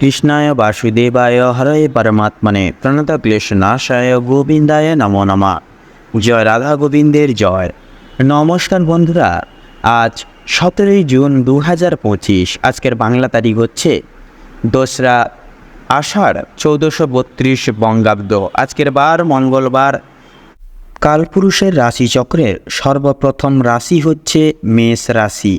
কৃষ্ণায় বাসুদেবায় হরে পরমাত্মনে প্রণত ক্লেশনাশায় গোবিন্দায় নমো নমা। জয় রাধা গোবিন্দের জয়। নমস্কার বন্ধুরা, আজ সতেরোই জুন দু হাজার পঁচিশ, আজকের বাংলা তারিখ হচ্ছে দোসরা আষাঢ় চৌদ্দশো বত্রিশ বঙ্গাব্দ। আজকের বার মঙ্গলবার। কালপুরুষের রাশিচক্রের সর্বপ্রথম রাশি হচ্ছে মেষ রাশি।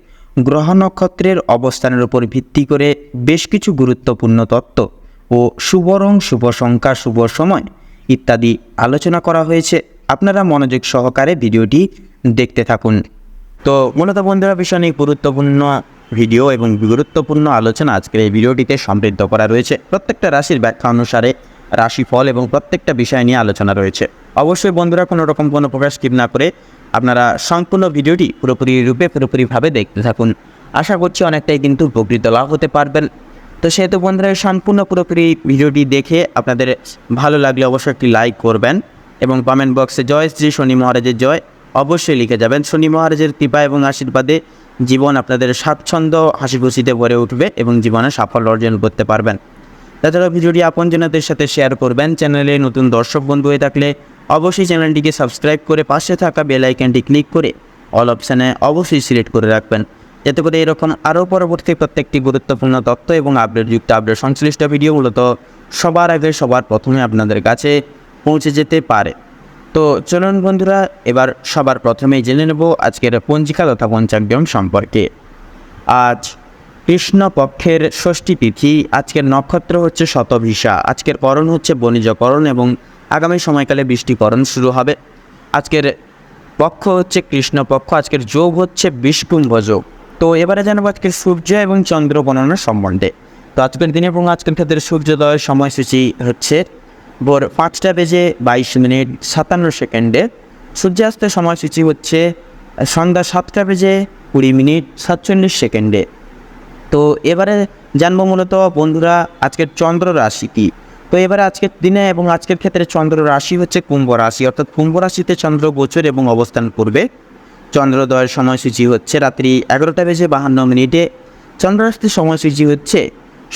গ্রহ নক্ষত্রের অবস্থানের উপর ভিত্তি করে বেশ কিছু গুরুত্বপূর্ণ তত্ত্ব ও শুভ রং শুভ সংখ্যা, শুভ সময় ইত্যাদি আলোচনা করা হয়েছে। আপনারা মনোযোগ সহকারে ভিডিওটি দেখতে থাকুন। তো মূলত বন্ধুরা, ভীষণ এই গুরুত্বপূর্ণ ভিডিও এবং গুরুত্বপূর্ণ আলোচনা আজকের এই ভিডিওটিতে সমৃদ্ধ করা রয়েছে। প্রত্যেকটা রাশির ব্যাখ্যা অনুসারে রাশিফল এবং প্রত্যেকটা বিষয় নিয়ে আলোচনা রয়েছে। অবশ্যই বন্ধুরা, কোনো রকম কোনো প্রকাশ স্কিপ না করে আপনারা সম্পূর্ণ ভিডিওটি পুরোপুরি রূপে পুরোপুরিভাবে দেখতে থাকুন। আশা করছি অনেকটাই কিন্তু উপকৃত লাভ হতে পারবেন। তো সেহেতু বন্ধুরা, সম্পূর্ণ পুরোপুরি ভিডিওটি দেখে আপনাদের ভালো লাগলে অবশ্যই একটি লাইক করবেন এবং কমেন্ট বক্সে জয় শ্রী শনি মহারাজের জয় অবশ্যই লিখে যাবেন। শনি মহারাজের কৃপা এবং আশীর্বাদে জীবন আপনাদের স্বাচ্ছন্দ্য হাসি খুশিতে ভরে উঠবে এবং জীবনে সাফল্য অর্জন করতে পারবেন। তাছাড়া ভিডিওটি আপনজনদের সাথে শেয়ার করবেন। চ্যানেলে নতুন দর্শক বন্ধু হয়ে থাকলে অবশ্যই চ্যানেলটিকে সাবস্ক্রাইব করে পাশে থাকা বেল আইকনটি ক্লিক করে অল অপশানে অবশ্যই সিলেক্ট করে রাখবেন। যাতে করে এরকম আরও পরবর্তী প্রত্যেকটি গুরুত্বপূর্ণ তথ্য এবং আপডেটযুক্ত আপডেট সংশ্লিষ্ট ভিডিও মূলত সবার আগে, সবার প্রথমে আপনাদের কাছে পৌঁছে যেতে পারে। তো চলুন বন্ধুরা, এবার সবার প্রথমেই জেনে নেব আজকের পঞ্জিকা তথা পঞ্চাঙ্গম সম্পর্কে। আজ কৃষ্ণ পক্ষের ষষ্ঠী তিথি, আজকের নক্ষত্র হচ্ছে শতভিসা, আজকের করণ হচ্ছে বণিজকরণ এবং আগামী সময়কালে বৃষ্টিকরণ শুরু হবে। আজকের পক্ষ হচ্ছে কৃষ্ণপক্ষ আজকের যোগ হচ্ছে বিষ্কুম্ভ যোগ। তো এবারে জানাব আজকের সূর্য এবং চন্দ্র গণনার সম্বন্ধে। তো আজকের দিনে এবং আজকের ক্ষেত্রে সূর্যোদয়ের সময়সূচি হচ্ছে ভোর পাঁচটা বেজে বাইশ মিনিট সাতান্ন সেকেন্ডে। সূর্যাস্তের সময়সূচি হচ্ছে সন্ধ্যা সাতটা বেজে কুড়ি মিনিট সাতচল্লিশ সেকেন্ডে। তো এবারে জানব মূলত বন্ধুরা, আজকের চন্দ্র রাশি কী? তো এবারে আজকের দিনে এবং আজকের ক্ষেত্রে চন্দ্র রাশি হচ্ছে কুম্ভ রাশি, অর্থাৎ কুম্ভ রাশিতে চন্দ্র গোচর এবং অবস্থান করবে। চন্দ্রোদয়ের সময়সূচি হচ্ছে রাত্রি এগারোটা বেজে বাহান্ন মিনিটে। চন্দ্ররাশির সময়সূচি হচ্ছে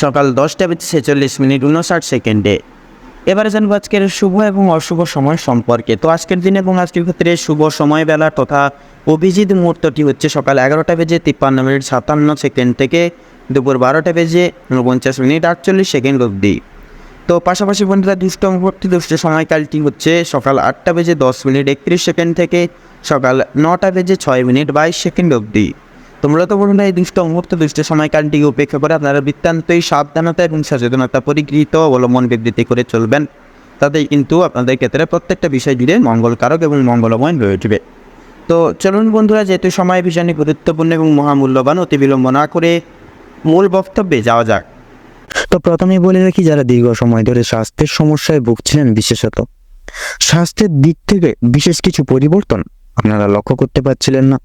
সকাল দশটা বেজে ছেচল্লিশ মিনিট উনষাট সেকেন্ডে। এবারে জানব আজকের শুভ এবং অশুভ সময় সম্পর্কে। তো আজকের দিনে এবং আজকের ক্ষেত্রে শুভ সময় বেলা তথা অভিজিৎ মুহূর্তটি হচ্ছে সকাল এগারোটা বেজে তিপ্পান্ন মিনিট সাতান্ন সেকেন্ড থেকে দুপুর বারোটা বেজে উনপঞ্চাশ মিনিট আটচল্লিশ সেকেন্ড অবধি। তো পাশাপাশি বন্ধুরা দুষ্ট মুহূর্তে দুষ্ট সময়কালটি হচ্ছে সকাল আটটা বেজে দশ মিনিট একত্রিশ সেকেন্ড থেকে সকাল নটা বেজে ছয় মিনিট বাইশ সেকেন্ড অবধি। তো মূলত বন্ধুরা, এই দুষ্ট মুহূর্ত দুষ্ট সময়কালটিকে উপেক্ষা করে আপনারা বৃত্তান্তই সাবধানতা এবং সচেতনতা পরিগৃহীত অবলম্বন বিবৃতি করে চলবেন। তাতেই কিন্তু আপনাদের ক্ষেত্রে প্রত্যেকটা বিষয় জুড়ে মঙ্গলকারক এবং মঙ্গলময় হয়ে উঠবে। তো চলুন বন্ধুরা, যেহেতু সময় ভীষণই গুরুত্বপূর্ণ এবং মহামূল্যবান, অতি বিলম্ব না করে মূল বক্তব্যে যাওয়া যাক। তো প্রথমেই বলে রাখি, যারা দীর্ঘ সময় ধরে স্বাস্থ্যের সমস্যায় ভুগছিলেন বিশেষত, স্বাস্থ্যের দিক থেকে বিশেষ কিছু পরিবর্তন আপনারা লক্ষ্য করতে পারছিলেন না।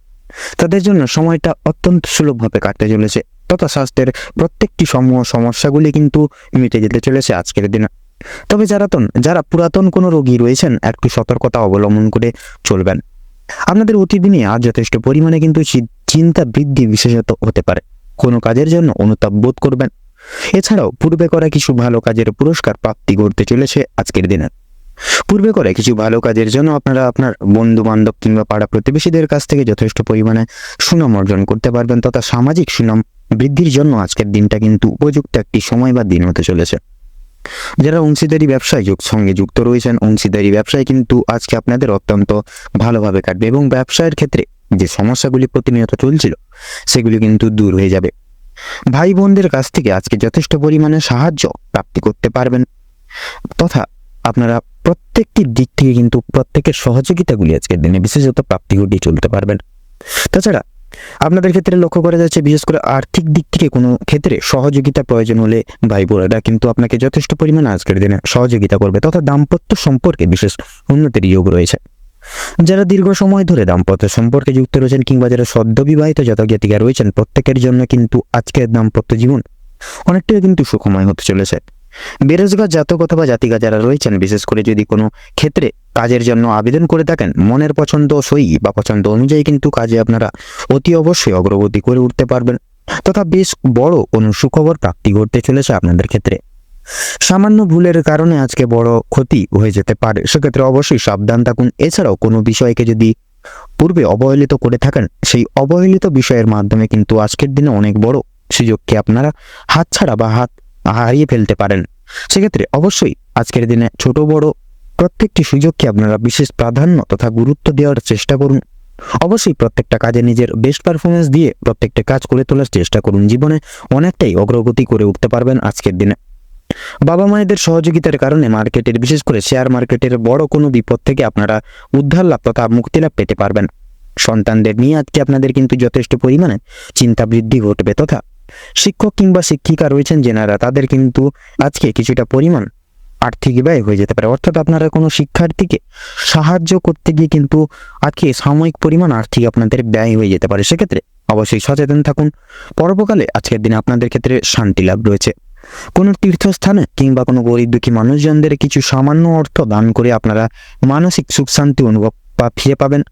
তাদের জন্য সময়টা অত্যন্ত সুলভভাবে কাটতে চলেছে, তথা স্বাস্থ্যের প্রত্যেকটি সমূহ সমস্যাগুলি কিন্তু মিটে যেতে চলেছে আজকের দিনে। তবে যারা যারা পুরাতন কোনো রোগী রয়েছেন, একটু সতর্কতা অবলম্বন করে চলবেন। আপনাদের অতিদিনে আজ যথেষ্ট পরিমাণে কিন্তু চিন্তা বৃদ্ধি বিশেষত হতে পারে। কোনো কাজের জন্য অনুতাপ বোধ করবেন। এছাড়াও পূর্বে করা কিছু ভালো কাজের পুরস্কার প্রাপ্তি করতে চলেছে আজকের দিনে। পূর্বে করে কিছু ভালো কাজের জন্য আপনারা আপনার বন্ধু বান্ধব কিংবা পাড়া প্রতিবেশীদের কাছ থেকে যথেষ্ট পরিমাণে সুনাম অর্জন করতে পারবেন তথা সামাজিক সুনাম বৃদ্ধির জন্য আজকের দিনটা কিন্তু উপযুক্ত একটি সময় বা দিন হতে চলেছে। যারা অংশীদারি ব্যবসায় যুগ সঙ্গে যুক্ত রয়েছেন, অংশীদারি ব্যবসায় কিন্তু আজকে আপনাদের অত্যন্ত ভালোভাবে কাটবে এবং ব্যবসায়ের ক্ষেত্রে যে সমস্যাগুলি প্রতিনিয়ত চলছিল, সেগুলি কিন্তু দূর হয়ে যাবে। ভাই বোনদের কাছ থেকে আজকে যথেষ্ট পরিমাণে সাহায্য প্রাপ্তি করতে পারবেন। তথা আপনারা প্রত্যেকটি দিক থেকে কিন্তু প্রত্যেকের সহযোগিতাগুলি আজকের দিনে বিশেষত প্রাপ্তি ঘটিয়ে চলতে পারবেন। তাছাড়া আপনাদের ক্ষেত্রে লক্ষ্য করা যাচ্ছে, বিশেষ করে আর্থিক দিক থেকে কোনো ক্ষেত্রে সহযোগিতা প্রয়োজন হলে ভাই বোনেরা কিন্তু আপনাকে যথেষ্ট পরিমাণে আজকের দিনে সহযোগিতা করবে। তথা দাম্পত্য সম্পর্কে বিশেষ উন্নতির যোগ রয়েছে। যারা দীর্ঘ সময় ধরে দাম্পত্য সম্পর্কে যুক্ত রয়েছেন কিংবা যারা সদ্য বিবাহিত জাতক-জাতিকা রয়েছেন, প্রত্যেকের জন্য কিন্তু আজকের দাম্পত্য জীবন অনেকটাই কিন্তু সুখময় হতে চলেছে। বেরোজগার জাতক অথবা জাতিকা যারা রয়েছেন, বিশেষ করে যদি কোনো ক্ষেত্রে কাজের জন্য আবেদন করে থাকেন, মনের পছন্দ সই বা পছন্দ অনুযায়ী কিন্তু কাজে আপনারা অতি অবশ্যই অগ্রগতি করে উঠতে পারবেন। তথা বেশ বড় কোনো সুখবর প্রাপ্তি ঘটতে চলেছে আপনাদের ক্ষেত্রে। সামান্য ভুলের কারণে আজকে বড় ক্ষতি হয়ে যেতে পারে। সেক্ষেত্রে অবশ্যই সাবধান থাকুন। এছাড়াও কোনো বিষয়কে যদি পূর্বে অবহেলিত করে থাকেন, সেই অবহেলিত বিষয়ের মাধ্যমে কিন্তু আজকের দিনে অনেক বড় সুযোগকে আপনারা হাতছাড়া বা হাত হারিয়ে ফেলতে পারেন। সেক্ষেত্রে অবশ্যই আজকের দিনে ছোট বড় প্রত্যেকটি সুযোগকে আপনারা বিশেষ প্রাধান্য তথা গুরুত্ব দেওয়ার চেষ্টা করুন। অবশ্যই প্রত্যেকটা কাজে নিজের বেস্ট পারফরমেন্স দিয়ে প্রত্যেকটা কাজ করে তোলার চেষ্টা করুন। জীবনে অনেকটাই অগ্রগতি করে উঠতে পারবেন আজকের দিনে। বাবা মায়েদের সহযোগিতার কারণে মার্কেটের, বিশেষ করে শেয়ার মার্কেটের বড় কোনো বিপদ থেকে আপনারা উদ্ধার লাভ তথা মুক্তি লাভ পেতে পারবেন। সন্তানদের নিয়ে আজকে আপনাদের কিন্তু যথেষ্ট পরিমাণে চিন্তা বৃদ্ধি ঘটবে তথা শিক্ষক কিংবা শিক্ষিকা রয়েছেন যেনারা, তাদের কিন্তু আজকে কিছুটা পরিমাণ আর্থিক ব্যয় হয়ে যেতে পারে। অর্থাৎ আপনারা কোনো শিক্ষার্থীকে সাহায্য করতে গিয়ে কিন্তু আজকে সাময়িক পরিমাণ আর্থিক আপনাদের ব্যয় হয়ে যেতে পারে। সেক্ষেত্রে অবশ্যই সচেতন থাকুন। পরবকালে আজকের দিনে আপনাদের ক্ষেত্রে শান্তি লাভ রয়েছে। কোনো তীর্থস্থানে কিংবা কোনো গরিব দুঃখী মানুষজনদের কিছু সামান্য অর্থ দান করে আপনারা মানসিক সুখ শান্তি অনুভব বা ফিরে পাবেন।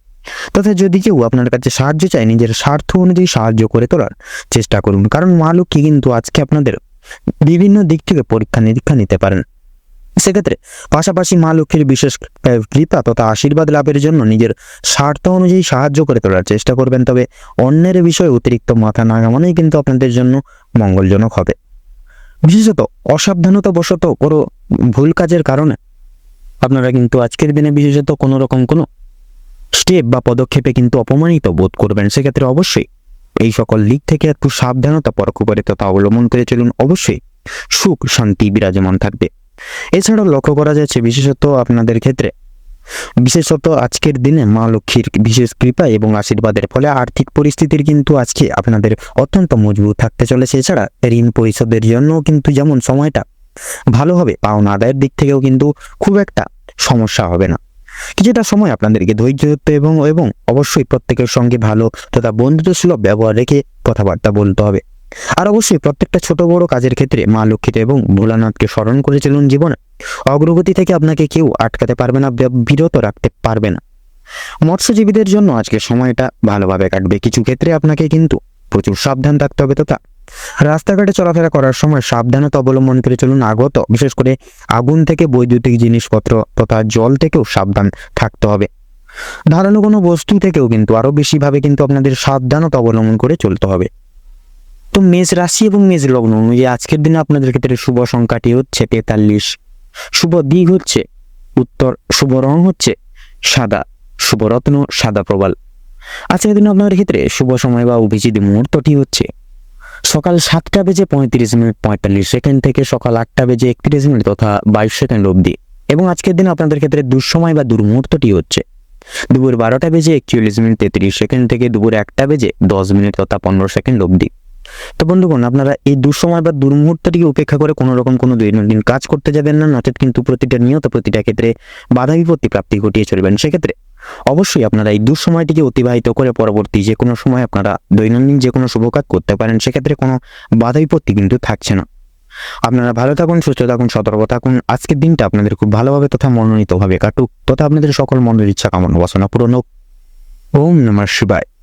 তথা যদি কেউ আপনার কাছে সাহায্য চায়, নিজের স্বার্থ অনুযায়ী সাহায্য করে তোলার চেষ্টা করুন। কারণ মা লক্ষ্মী কিন্তু আজকে আপনাদের বিভিন্ন দিক থেকে পরীক্ষা, নিরীক্ষা নিতে পারেন। সেক্ষেত্রে পাশাপাশি মা লক্ষ্মীর বিশেষ কৃপা তথা আশীর্বাদ লাভের জন্য নিজের স্বার্থ অনুযায়ী সাহায্য করে তোলার চেষ্টা করবেন। তবে অন্যের বিষয়ে অতিরিক্ত মাথা না ঘামানোই কিন্তু আপনাদের জন্য মঙ্গলজনক হবে। বিশেষত অসাবধানতা বশত কোনো ভুল কাজের কারণে আপনারা কিন্তু আজকের দিনে বিশেষত কোনো রকম কোনো স্টেপ বা পদক্ষেপে কিন্তু অপমানিত বোধ করবেন। সেক্ষেত্রে অবশ্যই এই সকল দিক থেকে একটু সাবধানতা পরোক্ষপারিততা অবলম্বন করে চলুন। অবশ্যই সুখ, শান্তি, বিরাজমান থাকবে। এছাড়াও লক্ষ্য করা যাচ্ছে বিশেষত আপনাদের ক্ষেত্রে বিশেষত আজকের দিনে মা লক্ষ্মীর বিশেষ কৃপা এবং আশীর্বাদের ফলে আর্থিক পরিস্থিতির কিন্তু আজকে আপনাদের অত্যন্ত মজবুত থাকতে চলেছে। এছাড়া ঋণ পরিশোধের জন্যও কিন্তু যেমন সময়টা ভালো হবে, পাওনা আদায়ের দিক থেকেও কিন্তু খুব একটা সমস্যা হবে না। কিছুটা সময় আপনাদেরকে ধৈর্য ধরতে এবং এবং অবশ্যই প্রত্যেকের সঙ্গে ভালো তথা বন্ধুত্ব সুলভ ব্যবহার রেখে কথাবার্তা বলতে হবে। আর অবশ্যই প্রত্যেকটা ছোট বড় কাজের ক্ষেত্রে মা লক্ষ্মীতে এবং ভোলানাথকে স্মরণ করে চলুন জীবনে। অগ্রগতি থেকে আপনাকে কেউ আটকাতে পারবে না বিরত রাখতে পারবে না। মৎস্যজীবীদের জন্য আজকে সময়টা ভালোভাবে কাটবে। কিছু ক্ষেত্রে আপনাকে কিন্তু প্রচুর সাবধান থাকতে হবে, তথা রাস্তাঘাটে চলাফেরা করার সময় সাবধানতা অবলম্বন করে চলুন আগত। বিশেষ করে আগুন থেকে বৈদ্যুতিক জিনিসপত্র তথা জল থেকেও সাবধান থাকতে হবে। ধারালো কোনো বস্তু থেকেও কিন্তু আরও বেশিভাবে কিন্তু আপনাদের সাবধানতা অবলম্বন করে চলতে হবে। তো মেষ রাশি এবং মেষ লগ্ন অনুযায়ী আজকের দিনে আপনাদের ক্ষেত্রে শুভ সংখ্যাটি হচ্ছে তেতাল্লিশ। শুভ দিক হচ্ছে উত্তর, শুভ রং হচ্ছে সাদা, শুভ রত্ন সাদা প্রবাল। আজকের দিনে আপনাদের ক্ষেত্রে শুভ সময় বা অভিজিৎ মুহূর্তটি হচ্ছে সকাল সাতটা বেজে পঁয়ত্রিশ মিনিট পঁয়তাল্লিশ সেকেন্ড থেকে সকাল আটটা বেজে একত্রিশ মিনিট তথা বাইশ সেকেন্ড অবধি। এবং আজকের দিনে আপনাদের ক্ষেত্রে দুঃসময় বা দুর্মুহূর্তটি হচ্ছে দুপুর বারোটা বেজে একচল্লিশ মিনিট তেত্রিশ সেকেন্ড থেকে দুপুর একটা বেজে দশ মিনিট তথা পনেরো সেকেন্ড অবধি। তো বন্ধুগণ, আপনারা এই দুঃসময় বা দুর্মুহূর্তটিকে উপেক্ষা করে কোনো রকম কোনো দৈনন্দিন কাজ করতে যাবেন না, নচেত কিন্তু প্রতিটা নিয়ত, প্রতিটা ক্ষেত্রে বাধা বিপত্তি প্রাপ্তি ঘটিয়ে চলবেন। সেক্ষেত্রে অবশ্যই আপনারা এই দুঃসময়টিকে অতিবাহিত করে পরবর্তী যে কোনো সময় আপনারা দৈনন্দিন যে কোনো শুভ কাজ করতে পারেন, সেক্ষেত্রে কোনো বাধা বিপত্তি কিন্তু থাকছে না। আপনারা ভালো থাকুন, সুস্থ থাকুন, সতর্ক থাকুন। আজকের দিনটা আপনাদের খুব ভালোভাবে তথা মনোনীতভাবে কাটুক। তথা আপনাদের সকল মনের ইচ্ছা কামনা বাসনা পূরণ হোক। ওম নমঃ শিবায়।